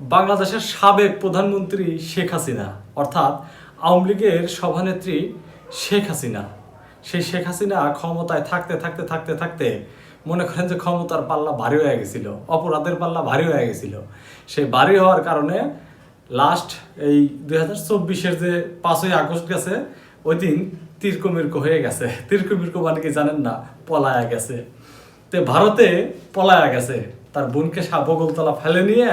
বাংলাদেশের সাবেক প্রধানমন্ত্রী শেখ হাসিনা, অর্থাৎ আওয়ামী লীগের সভানেত্রী শেখ হাসিনা। সেই শেখ হাসিনা ক্ষমতায় থাকতে থাকতে থাকতে থাকতে মনে করেন যে ক্ষমতার পাল্লা ভারী হয়ে গেছিল, অপরাধের পাল্লা ভারী হয়ে গেছিল। সেই ভারী হওয়ার কারণে লাস্ট এই দুই হাজার চব্বিশের যে পাঁচই আগস্ট গেছে, ওই দিন তিরকমির্ক হয়ে গেছে। তিরকমির্ক মানে কি জানেন না? পলায়া গেছে। তে ভারতে পলায়া গেছে। তার বোনকে বগলতলা ফেলে নিয়ে,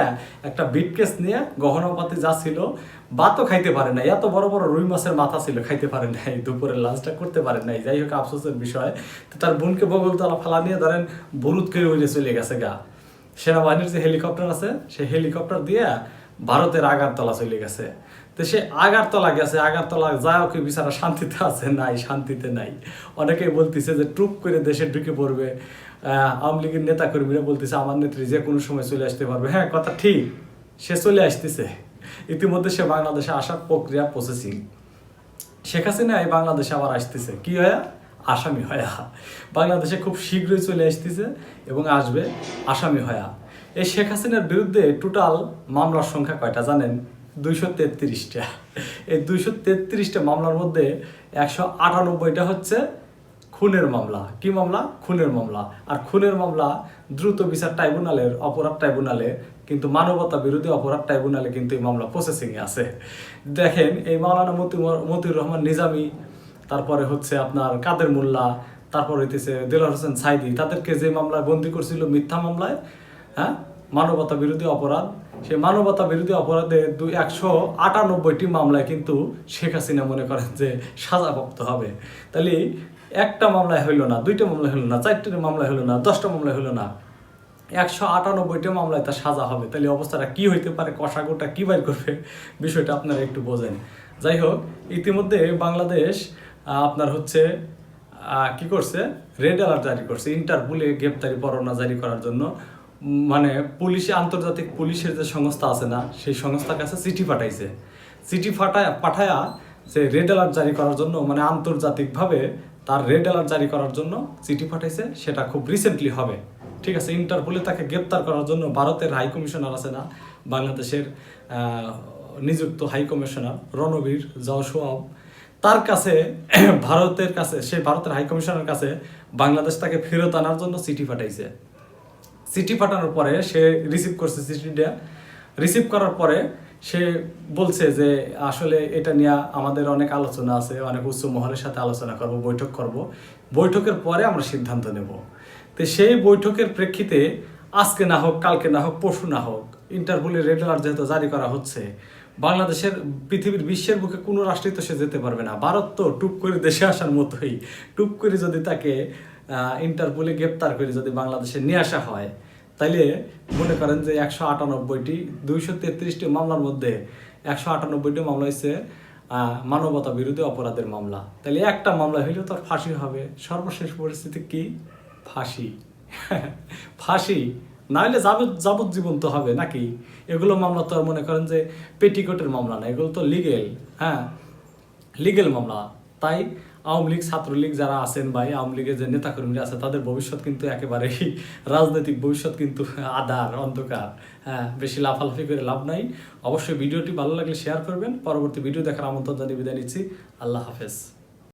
একটা বিটকেস নিয়ে গহনাপাতি যা ছিল, ভাতও খাইতে পারে নাই। এত বড় বড় রুই মাছের মাথা ছিল, খাইতে পারে নাই। দুপুরের লাঞ্চটা করতে পারে নাই। যাই হোক, আফসোসের বিষয়। তো তার বোনকে বগলতলা ফেলা নিয়ে ধরেন বরুদ করে উড়ে চলে গেছে গা। সেনাবাহিনীর যে হেলিকপ্টার আছে, সেই হেলিকপ্টার দিয়ে ভারতের আগারতলা চলে গেছে। তো সে আগারতলা গেছে, আগারতলা যায় ওকে বিচারা শান্তিতে আছে, নাই, শান্তিতে নাই। অনেকেই বলতেছে যে টুপ করে দেশে ঢুকে পড়বে। আওয়ামী লীগের নেতা কর্মীরা বলতেছে, আমার নেত্রী যে কোনো সময় চলে আসতে পারবে। হ্যাঁ কথা ঠিক, সে চলে আসতেছে। ইতিমধ্যে সে বাংলাদেশে আসার প্রক্রিয়া প্রসেসিং শেখ হাসিনা এই বাংলাদেশে আবার আসতেছে। কি হয়? আসামি হয়া। বাংলাদেশে খুব শীঘ্রই চলে আসতেছে এবং আসবে আসামি হয়া। এই শেখ হাসিনার বিরুদ্ধে টোটাল মামলার সংখ্যা কয়টা জানেন? দুইশো তেত্রিশটা। এই দুইশো তেত্রিশটা মামলার মধ্যে একশো আটানব্বইটা হচ্ছে খুনের মামলা। কি মামলা? খুনের মামলা। আর খুনের মামলা দ্রুত বিচার ট্রাইব্যুনালের, অপরাধ ট্রাইব্যুনালে, কিন্তু মানবতা বিরোধী অপরাধ ট্রাইব্যুনালে কিন্তু এই মামলা প্রসেসিং এ আছে। দেখেন, এই মাওলানা মতি মতিউর রহমান নিজামী, তারপরে হচ্ছে আপনার কাদের মোল্লা, তারপর হইতেছে দেলোয়ার হোসেন সাইদি, তাদেরকে যে মামলায় বন্দি করছিল মিথ্যা মামলায় হ্যাঁ? মানবতা বিরোধী অপরাধ সেই মানবতা বিরোধী অপরাধে দুই একশো আটানব্বইটি মামলায় কিন্তু শেখ হাসিনা মনে করেন যে সাজাপ্রাপ্ত হবে। তাহলে একটা মামলায় হইল না, দুইটা মামলায় হলো না, চারটে মামলায় হলো না, দশটা মামলায় হলো না। একশো আটানব্বইটা মামলায় তার সাজা হবে। তাহলে অবস্থাটা কি হইতে পারে কষাগোটা কি বাইর করবে, বিষয়টা আপনারা একটু বোঝেন। যাই হোক, ইতিমধ্যে বাংলাদেশ আপনার হচ্ছে কি করছে? রেড অ্যালার্ট জারি করছে, ইন্টারপোলে গ্রেপ্তারি পরোয়ানা জারি করার জন্য। মানে পুলিশে, আন্তর্জাতিক পুলিশের যে সংস্থা আছে না, সেই সংস্থার কাছে চিঠি পাঠাইছে। চিঠি ফাটায়, পাঠায়া যে রেড অ্যালার্ট জারি করার জন্য মানে আন্তর্জাতিকভাবে তার রেড অ্যালার্ট জারি করার জন্য চিঠি পাঠাইছে, সেটা খুব রিসেন্টলি হবে। ঠিক আছে, ইন্টারপোলে তাকে গ্রেপ্তার করার জন্য ভারতের হাই কমিশনার আছে না, বাংলাদেশের নিযুক্ত হাই কমিশনার রণবীর জওসোয়াব তার কাছে, ভারতের কাছে সে ভারতের হাই কমিশনার কাছে বাংলাদেশ তাকে ফেরত আনার জন্য চিঠি পাঠাইছে। চিঠি পাঠানোর পরে সে রিসিভ করছে চিঠিটা। রিসিভ করার পরে সে বলছে যে, আসলে এটা নিয়ে আমাদের অনেক আলোচনা আছে, অনেক উচ্চ মহলের সাথে আলোচনা করব, বৈঠক করব। বৈঠকের পরে আমরা সিদ্ধান্ত নেব। তো সেই বৈঠকের প্রেক্ষিতে আজকে না হোক, কালকে না হোক, পরশু না হোক, ইন্টারপোলের রেড অ্যালার্ট যেহেতু জারি করা হচ্ছে, বাংলাদেশের, পৃথিবীর বিশ্বের বুকে কোনো রাষ্ট্রই তো সে যেতে পারবে না। ভারত তো টুপ করে দেশে আসার মতোই। টুপ করে যদি তাকে ইন্টারপোলে গ্রেপ্তার করে যদি বাংলাদেশে নিয়ে আসা হয় তাইলে মনে করেন যে একশো আটানব্বইটি দুইশো তেত্রিশটি মামলার মধ্যে একশো আটানব্বইটি মামলা আহ, মানবতা বিরোধী অপরাধের মামলা। তাহলে একটা মামলা হইলেও তার ফাঁসি হবে। সর্বশেষ পরিস্থিতি কি? ফাঁসি। ফাঁসি। না হলে যাবজ্জীবন তো হবে নাকি? এগুলো মামলা তো আর মনে করেন যে পেটিকোটের মামলা না এগুলো তো লিগেল হ্যাঁ? লিগেল মামলা। তাই আওয়ামী লীগ, ছাত্রলীগ যারা আছেন ভাই, আওয়ামী লীগের যে নেতাকর্মীরা আছে, তাদের ভবিষ্যৎ কিন্তু একেবারেই রাজনৈতিক ভবিষ্যৎ কিন্তু আধার, অন্ধকার। হ্যাঁ বেশি লাফালাফি করে লাভ নাই। অবশ্যই ভিডিওটি ভালো লাগলে শেয়ার করবেন। পরবর্তী ভিডিও দেখার আমন্ত্রণ জানিয়ে বিদায় নিচ্ছি। আল্লাহ হাফেজ।